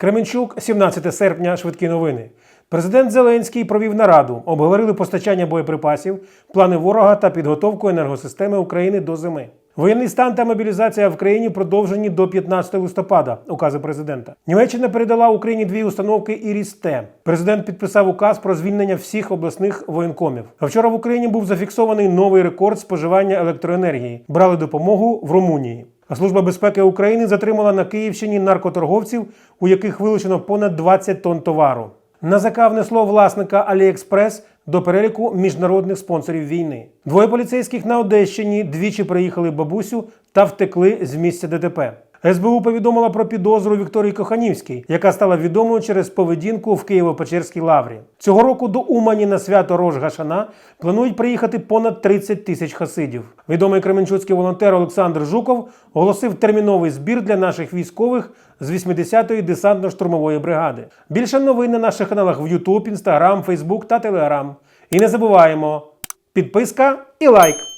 Кременчук, 17 серпня, швидкі новини. Президент Зеленський провів нараду, обговорили постачання боєприпасів, плани ворога та підготовку енергосистеми України до зими. Воєнний стан та мобілізація в країні продовжені до 15 листопада, укази президента. Німеччина передала Україні дві установки ІРІС-Т. Президент підписав указ про звільнення всіх обласних воєнкомів. А вчора в Україні був зафіксований новий рекорд споживання електроенергії. Брали допомогу в Румунії. А Служба безпеки України затримала на Київщині наркоторговців, у яких вилучено понад 20 тонн товару. НАЗК внесло власника Аліекспрес до переліку міжнародних спонсорів війни. Двоє поліцейських на Одещині двічі приїхали бабусю та втекли з місця ДТП. СБУ повідомила про підозру Вікторії Коханівській, яка стала відомою через поведінку в Києво-Печерській лаврі. Цього року до Умані на свято Рож Гашана планують приїхати понад 30 тисяч хасидів. Відомий кременчуцький волонтер Олександр Жуков оголосив терміновий збір для наших військових з 80-ї десантно-штурмової бригади. Більше новин на наших каналах в YouTube, Instagram, Facebook та Telegram. І не забуваємо підписка і лайк.